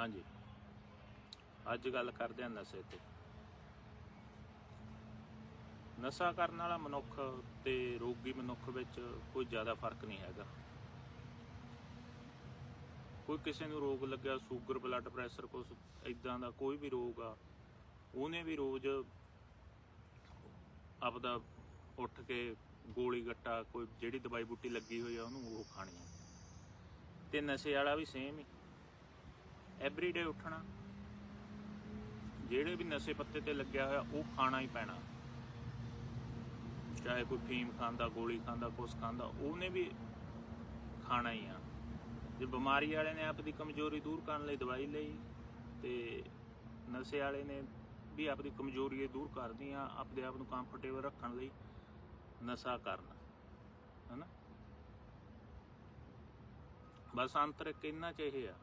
ਹਾਂਜੀ। ਅੱਜ ਗੱਲ ਕਰਦੇ ਹਾਂ ਨਸ਼ੇ ਤੇ। ਨਸ਼ਾ ਕਰਨ ਵਾਲਾ ਮਨੁੱਖ ਤੇ ਰੋਗੀ ਮਨੁੱਖ ਵਿੱਚ ਕੋਈ ਜ਼ਿਆਦਾ ਫ਼ਰਕ ਨਹੀਂ ਹੈਗਾ। ਕੋਈ ਕਿਸੇ ਨੂੰ ਰੋਗ ਲੱਗਿਆ ਸ਼ੂਗਰ ਬਲੱਡ ਪ੍ਰੈਸ਼ਰ ਕੁਛ ਇਦਾਂ ਦਾ ਕੋਈ ਵੀ ਰੋਗ ਆ, ਉਹਨੇ ਵੀ ਰੋਜ਼ ਆਪਦਾ ਉੱਠ ਕੇ ਗੋਲੀ ਗੱਟਾ, ਕੋਈ ਜਿਹੜੀ ਦਵਾਈ ਬੂਟੀ ਲੱਗੀ ਹੋਈ ਆ ਉਹਨੂੰ ਉਹ ਖਾਣੀ ਆ। ਤੇ ਨਸ਼ੇ ਵਾਲਾ ਵੀ ਸੇਮ ਹੀ। ਐਵਰੀਡੇ ਉੱਠਣਾ, ਜਿਹੜੇ ਵੀ ਨਸ਼ੇ ਪੱਤੇ ਤੇ ਲੱਗਿਆ ਹੋਇਆ, ਉਹ ਖਾਣਾ ਹੀ ਪੈਣਾ। ਚਾਹੇ ਕੋਈ ਫੀਮ ਖਾਂਦਾ, ਗੋਲੀ ਖਾਂਦਾ, ਕੁਛ ਖਾਂਦਾ, ਉਹਨੇ ਵੀ ਖਾਣਾ ਹੀ ਆ। ਜੇ ਬਿਮਾਰੀ ਵਾਲੇ ਨੇ ਆਪਣੀ ਕਮਜ਼ੋਰੀ ਦੂਰ ਕਰਨ ਲਈ ਦਵਾਈ ਲਈ ਤੇ ਨਸ਼ੇ ਵਾਲੇ ਨੇ ਵੀ ਆਪਣੀ ਕਮਜ਼ੋਰੀ ਦੂਰ ਕਰਦੀਆਂ ਆ ਆਪਣੇ ਆਪ ਨੂੰ ਕੰਫਰਟੇਬਲ ਰੱਖਣ ਲਈ ਨਸ਼ਾ ਕਰਨਾ, ਹਨਾ? ਬਸ ਅੰਤਰ ਇੱਕ ਇੰਨਾ ਚ ਇਹ ਆ।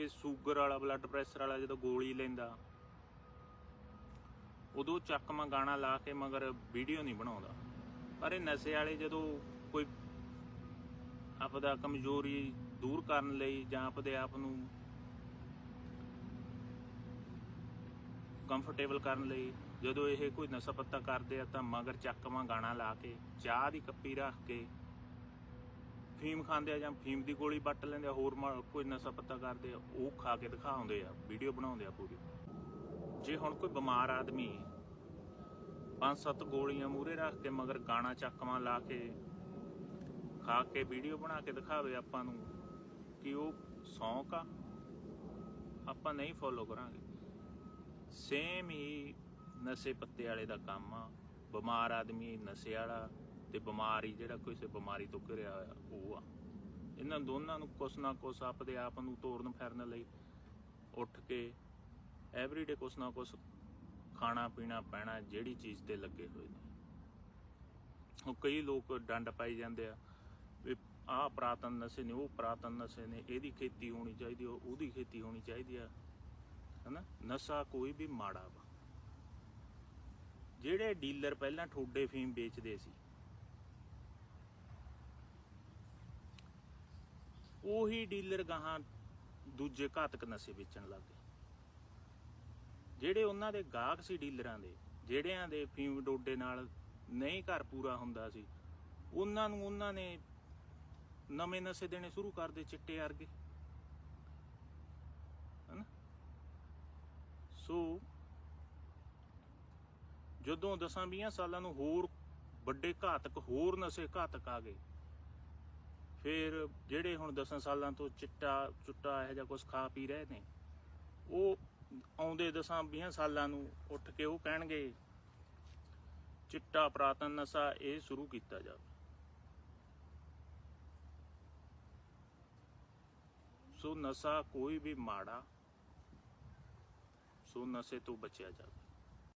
ਕਿ ਸ਼ੂਗਰ ਵਾਲਾ ਬਲੱਡ ਪ੍ਰੈਸ਼ਰ ਵਾਲਾ ਜਦੋਂ ਗੋਲੀ ਲੈਂਦਾ, ਉਦੋਂ ਚੱਕਵਾਂ ਗਾਣਾ ਲਾ ਕੇ ਮਗਰ ਵੀਡੀਓ ਨਹੀਂ ਬਣਾਉਂਦਾ। ਪਰ ਇਹ ਨਸ਼ੇ ਵਾਲੇ ਜਦੋਂ ਕੋਈ ਆਪਦਾ ਕਮਜ਼ੋਰੀ ਦੂਰ ਕਰਨ ਲਈ ਜਾਂ ਆਪਦੇ ਆਪ ਨੂੰ ਕੰਫਰਟੇਬਲ ਕਰਨ ਲਈ ਜਦੋਂ ਇਹ ਕੋਈ ਨਸ਼ਾ ਪੱਤਾ ਕਰਦੇ ਆ ਤਾਂ ਮਗਰ ਚੱਕਵਾਂ ਗਾਣਾ ਲਾ ਕੇ ਚਾਹ ਦੀ ਕੱਪੀ ਰੱਖ ਕੇ ਫੀਮ ਖਾਂਦੇ ਆ ਜਾਂ ਫੀਮ ਦੀ ਗੋਲੀ ਵੱਟ ਲੈਂਦੇ ਆ, ਹੋਰ ਮਾ- ਕੋਈ ਨਸ਼ਾ ਪੱਤਾ ਕਰਦੇ ਆ, ਉਹ ਖਾ ਕੇ ਦਿਖਾਉਂਦੇ ਆ, ਵੀਡੀਓ ਬਣਾਉਂਦੇ ਆ ਪੂਰੀ। ਜੇ ਹੁਣ ਕੋਈ ਬਿਮਾਰ ਆਦਮੀ ਪੰਜ ਸੱਤ ਗੋਲੀਆਂ ਮੂਰੇ ਰੱਖ ਕੇ ਮਗਰ ਗਾਣਾ ਚੱਕਵਾਂ ਲਾ ਕੇ ਖਾ ਕੇ ਵੀਡੀਓ ਬਣਾ ਕੇ ਦਿਖਾਵੇ ਆਪਾਂ ਨੂੰ, ਕਿ ਉਹ ਸੌਂਕ ਆ, ਆਪਾਂ ਨਹੀਂ ਫੋਲੋ ਕਰਾਂਗੇ। ਸੇਮ ਹੀ ਨਸ਼ੇ ਪੱਤੇ ਵਾਲੇ ਦਾ ਕੰਮ ਆ, ਬਿਮਾਰ ਆਦਮੀ ਨਸ਼ੇ ਵਾਲਾ ਤੇ ਬਿਮਾਰੀ ਜਿਹੜਾ ਕਿਸੇ ਬਿਮਾਰੀ ਤੋਂ ਘਿਰਿਆ ਹੋਇਆ, ਉਹ ਆ। ਇਹਨਾਂ ਦੋਨਾਂ ਨੂੰ ਕੁਛ ਨਾ ਕੁਛ ਆਪਦੇ ਆਪ ਨੂੰ ਤੋਰਨ ਫਿਰਨ ਲਈ ਉੱਠ ਕੇ ਐਵਰੀਡੇ ਕੁਛ ਨਾ ਕੁਛ ਖਾਣਾ ਪੀਣਾ ਪੈਣਾ ਜਿਹੜੀ ਚੀਜ਼ ਤੇ ਲੱਗੇ ਹੋਏ ਨੇ। ਉਹ ਕਈ ਲੋਕ ਡੰਡ ਪਾਈ ਜਾਂਦੇ ਆ ਵੀ ਆਹ ਪ੍ਰਾਤਨ ਨਸ਼ੇ ਨੇ, ਉਹ ਪ੍ਰਾਤਨ ਨਸ਼ੇ ਨੇ, ਇਹਦੀ ਖੇਤੀ ਹੋਣੀ ਚਾਹੀਦੀ, ਉਹ- ਉਹਦੀ ਖੇਤੀ ਹੋਣੀ ਚਾਹੀਦੀ ਆ। ਹਨਾ? ਨਸ਼ਾ ਕੋਈ ਵੀ ਮਾੜਾ ਵਾ। ਜਿਹੜੇ ਡੀਲਰ ਪਹਿਲਾਂ ਠੋਡੇ ਫੀਮ ਵੇਚਦੇ ਸੀ ਉਹੀ ਡੀਲਰ ਗਾਹਾਂ ਦੂਜੇ ਘਾਤਕ ਨਸ਼ੇ ਵੇਚਣ ਲੱਗ ਗਏ। ਜਿਹੜੇ ਉਹਨਾਂ ਦੇ ਗਾਹਕ ਸੀ ਡੀਲਰਾਂ ਦੇ, ਜਿਹੜਿਆਂ ਦੇ ਫੀਮ ਡੋਡੇ ਨਾਲ ਨਹੀਂ ਘਰ ਪੂਰਾ ਹੁੰਦਾ ਸੀ, ਉਹਨਾਂ ਨੂੰ ਉਹਨਾਂ ਨੇ ਨਵੇਂ ਨਸ਼ੇ ਦੇਣੇ ਸ਼ੁਰੂ ਕਰਦੇ ਚਿੱਟੇ ਵਰਗੇ। ਹਨਾ? ਸੋ ਜਦੋਂ ਦਸਾਂ 20 ਸਾਲਾਂ ਨੂੰ ਹੋਰ ਵੱਡੇ ਘਾਤਕ, ਹੋਰ ਨਸ਼ੇ ਘਾਤਕ ਆ ਗਏ ਫਿਰ ਜਿਹੜੇ ਹੁਣ 10 ਸਾਲਾਂ ਤੋਂ ਚਿੱਟਾ ਚੁੱਟਾ ਇਹੋ ਜਿਹਾ ਕੁਝ ਖਾ ਪੀ ਰਹੇ ਨੇ, ਉਹ ਆਉਂਦੇ 10 20 ਸਾਲਾਂ ਨੂੰ ਉੱਠ ਕੇ ਉਹ ਕਹਿਣਗੇ, ਚਿੱਟਾ ਪ੍ਰਾਤਨ ਨਸ਼ਾ ਇਹ ਸ਼ੁਰੂ ਕੀਤਾ ਜਾਵੇ। ਸੋ ਨਸ਼ਾ ਕੋਈ ਵੀ ਮਾੜਾ, ਸੋ ਨਸ਼ੇ ਤੋਂ ਬਚਿਆ ਜਾਵੇ।